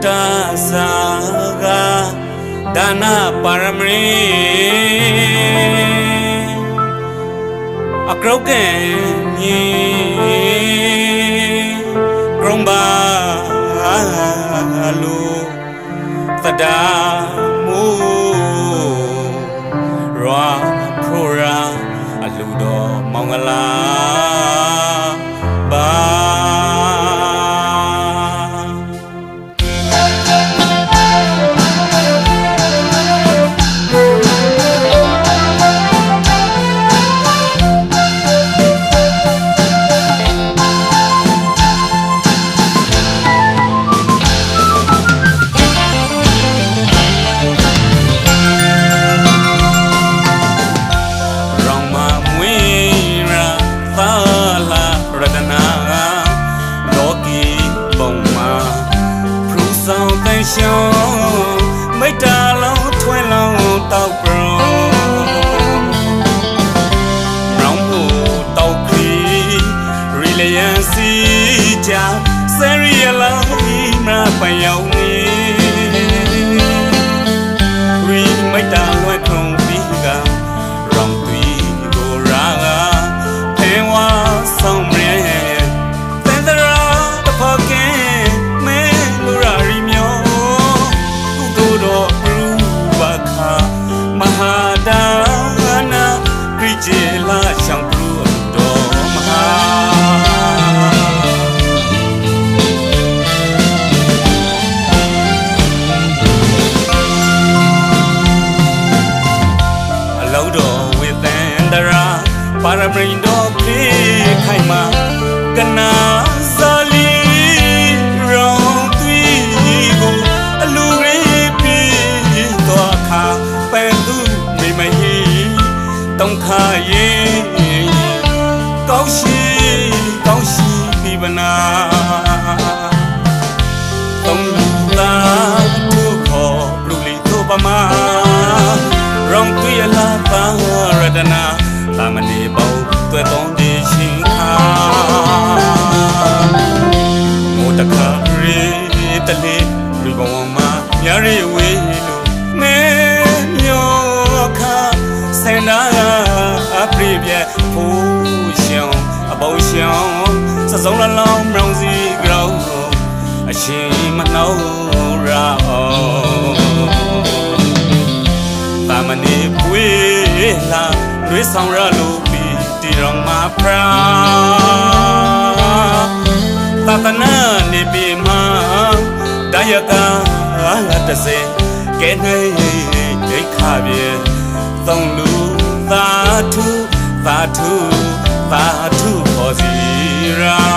ဒ္ဓစာကဒါနပါရမီအကရုတ်ကဲညီကရုံပါလူသဒ္ဒါမူရာဖရိုရာအလူတော်မောင်္ဂလာ မ မရိန်တော်ခေခိုင်မာကနာဇာလီရောင်သွီကိုအလူရေပြေတော်ခါပန်သူမိမဟီတုံခါယေကောင်းရှိ ပရိပြဖူးရှောင်းအပေါရှောင်းစစုံလလောင်းမောင်စီကြောက်အရှင်မနှောရာတာမဏေပွေလာလွေးဆောင်ရလို့ပြီးတီရောင်မှာဖရာသတနာနေပြီမှာတယကတစေကဲနေဒိခါပြေသုံးလူသာထု သာထုသာထုပေါ်စီရာရော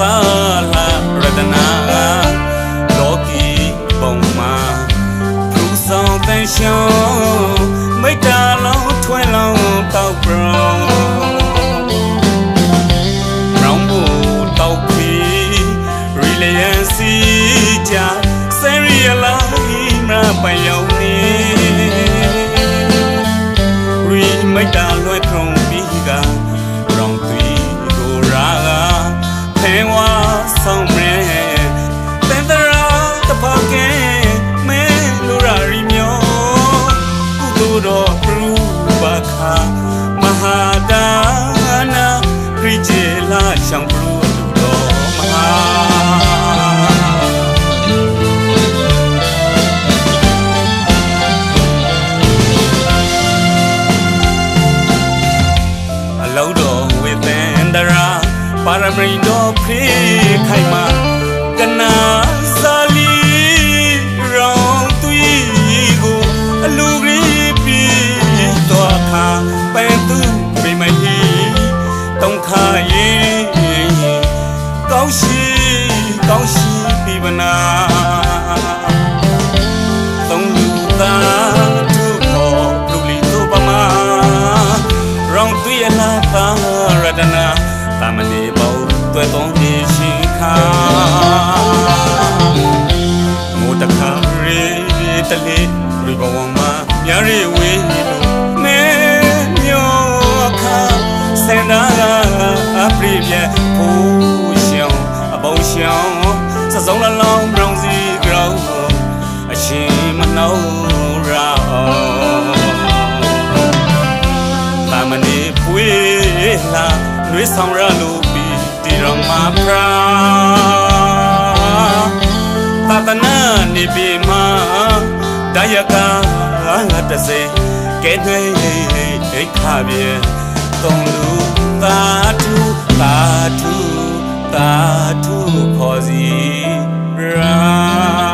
သာလာရတနာလောကီပုံမှာဖူဆောင်တန်ရှောင်းမိတ္တာလုံးထွဲလောင်းတောက်ပရုံရောင်ဘူတောက်ခီရီလီယန်စီချာဆယ်ရီယလာမပယောင်း ပါရမရိန်တော်ဖေးခိုင်မာကနာဇာလီရောင်သွီကိုအလူကြီးပြေတော်ခါပန်သူမိမဟီတုံခရင်ကောင်းရှိကောင်းရှိပြီဗနာ ငိုတခါရေတလေးလူဘဝမှာမြရီဝေးလို့မဲမျိုးအခါစန္ဒာအပရိပြဖူရှောင်းအပေါရှောင်းစစုံလလောင်းပြောင်းစီကြောင်းအရှင်မနှောရာတာမနေပွေလာလွေးဆောင်ရလို့ပြီးတီရမဖ သာသနာနေပြီမှာတယကငါတစေကဲသွေးဒိခါပြေတုံလူသာထုသာထုသာထုခေါ်စီရာ